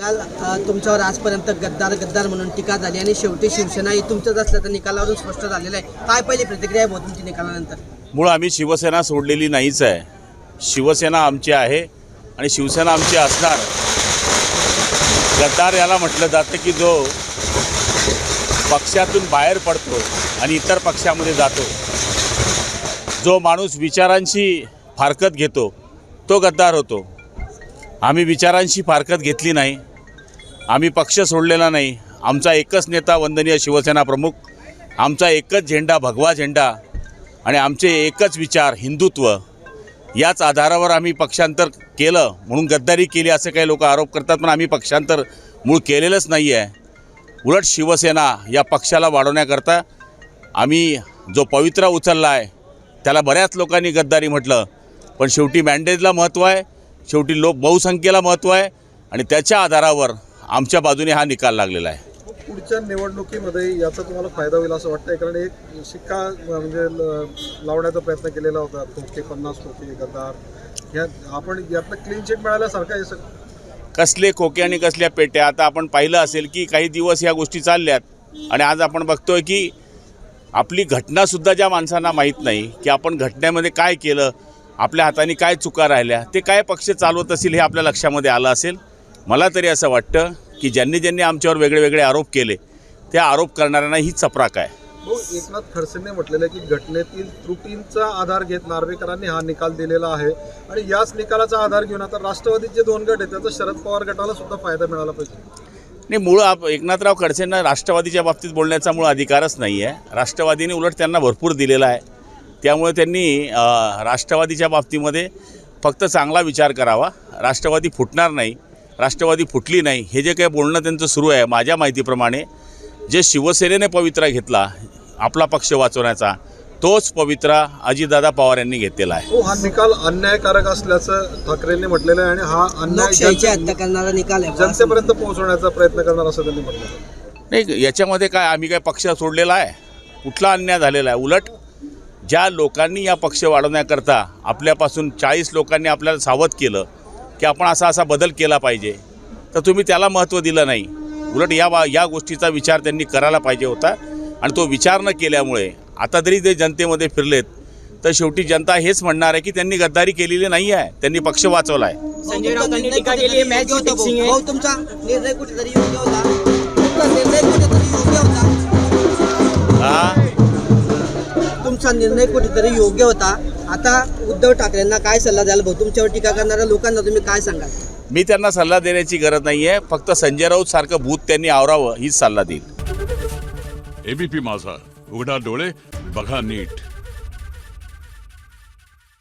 काल तुमच्यावर आजपर्यंत गद्दार गद्दार म्हणून टीका झाली आणि शेवटी शिवसेना ही तुमच्याच असल्याचं निकालावरून स्पष्ट झालेलं आहे. काय पहिली प्रतिक्रिया आहे भाऊ तुमची निकालानंतर? मूळ आम्ही शिवसेना सोडलेली नाहीच आहे. शिवसेना आमची आहे आणि शिवसेना आमची असणार. गद्दार याला म्हटलं जातं की जो पक्षातून बाहेर पडतो आणि इतर पक्षामध्ये जातो जो माणूस विचारांशी फारकत घेतो तो गद्दार होतो. आम्ही विचारांशी फारकत घेतली नाही. आम्ही पक्ष सोडलेला नाही. आमचा एकच नेता वंदनीय शिवसेना प्रमुख आमचा एकच झेंडा भगवा झेंडा आणि आमचे एकच विचार हिंदुत्व. याच आधारावर आम्ही पक्षांतर केलं म्हणून गद्दारी केली असे काही लोक आरोप करतात पण आम्ही पक्षांतर मूळ केलेलंच नाही आहे उलट शिवसेना या पक्षाला वाढवण्याकरता आम्ही जो पवित्रा उचलला आहे त्याला बऱ्याच लोकांनी गद्दारी म्हटलं. पण शेवटी मँडेजला महत्त्व आहे शेवटी लोक बहुसंख्येला महत्त्व आहे आणि त्याच्या आधारावर आमच्या बाजूने हा निकाल लागलेला आहे. पुढच्या निवडणुकीमध्ये याचा तुम्हाला फायदा होईल असं वाटतंय? कारण एक शिक्का म्हणजे लावण्याचा प्रयत्न केलेला होता. खोके पन्नास खोके गद्दार. या आपण यातनं क्लीन चिट मिळाल्यासारखं आहे कसले खोके आणि कसल्या पेट्या? आता आपण पाहिलं असेल की काही दिवस या गोष्टी चालल्यात. आणि आज आपण बघतोय की आपली घटनासुद्धा ज्या माणसांना माहीत नाही की आपण घटनेमध्ये काय केलं आपल्या हाताने काय चुका राहिल्या ते काय पक्ष चालवत असतील हे आपल्या लक्षामध्ये आलं असेल? मला तरी असं वाटतं की ज्यांनी ज्यांनी आमच्यावर वेगळे वेगळे आरोप केले त्या आरोप करणाऱ्यांना ही चपराक आहे. एकनाथ खडसेंनी म्हटलेलं आहे की घटनेतील त्रुटींचा आधार घेत नार्वेकरांनी हा निकाल दिलेला आहे आणि याच निकालाचा आधार घेऊन आता राष्ट्रवादीचे जे दोन गट आहेत त्याचा शरद पवार गटाला सुद्धा फायदा मिळाला पाहिजे. नाही मूळ आप एकनाथराव खडसेंना राष्ट्रवादीच्या बाबतीत बोलण्याचा मूळ अधिकारच नाही आहे राष्ट्रवादीने उलट त्यांना भरपूर दिलेला आहे. त्यामुळे त्यांनी राष्ट्रवादीच्या बाबतीमध्ये फक्त चांगला विचार करावा. राष्ट्रवादी फुटणार नाही. राष्ट्रवादी फुटली नाही. हे जे काही बोलणं त्यांचं सुरू आहे माझ्या माहितीप्रमाणे जे शिवसेनेने पवित्रा घेतला आपला पक्ष वाचवण्याचा तोच पवित्रा अजितदादा पवार यांनी घेतलेला आहे. हो हा निकाल अन्यायकारक असल्याचं ठाकरेंनी म्हटलेलं आहे आणि हा अन्याय करणारा निकाल जनतेपर्यंत पोहोचवण्याचा प्रयत्न करणार असं त्यांनी म्हटलं. नाही याच्यामध्ये काय आम्ही काय पक्ष सोडलेला आहे? कुठला अन्याय झालेला आहे? उलट ज्या लोकांनी या पक्ष वाढवण्याकरता आपल्यापासून चाळीस लोकांनी आपल्याला सावध केलं की आपण असा असा बदल केला पाहिजे. तर तुम्ही त्याला महत्त्व दिलं नाही. उलट या वा या गोष्टीचा विचार त्यांनी करायला पाहिजे होता. आणि तो विचार न केल्यामुळे आता तरी ते जनतेमध्ये फिरलेत तर शेवटी जनता हेच म्हणणार आहे की त्यांनी गद्दारी केलेली नाही आहे. त्यांनी पक्ष वाचवला आहे संजय राऊतांनी टीका केली आहे मॅच फिक्सिंग आहे. भाऊ तुमचा निर्णय कुठेतरी योग्य होता? तुमचा निर्णय कुठेतरी योग्य होता? हा? तुमचा निर्णय कुठेतरी योग्य होता? आता उद्धव ठाकरेंना काय सल्ला द्याल? भाऊ तुमच्यावर टीका करणाऱ्या लोकांना तुम्ही काय सांगाल? मी त्यांना सल्ला देण्याची गरज नाही आहे फक्त संजय राऊत सारखं भूत त्यांनी आवरावं हीच सल्ला देईल. एबीपी माझा. उघडा डोळे बघा नीट.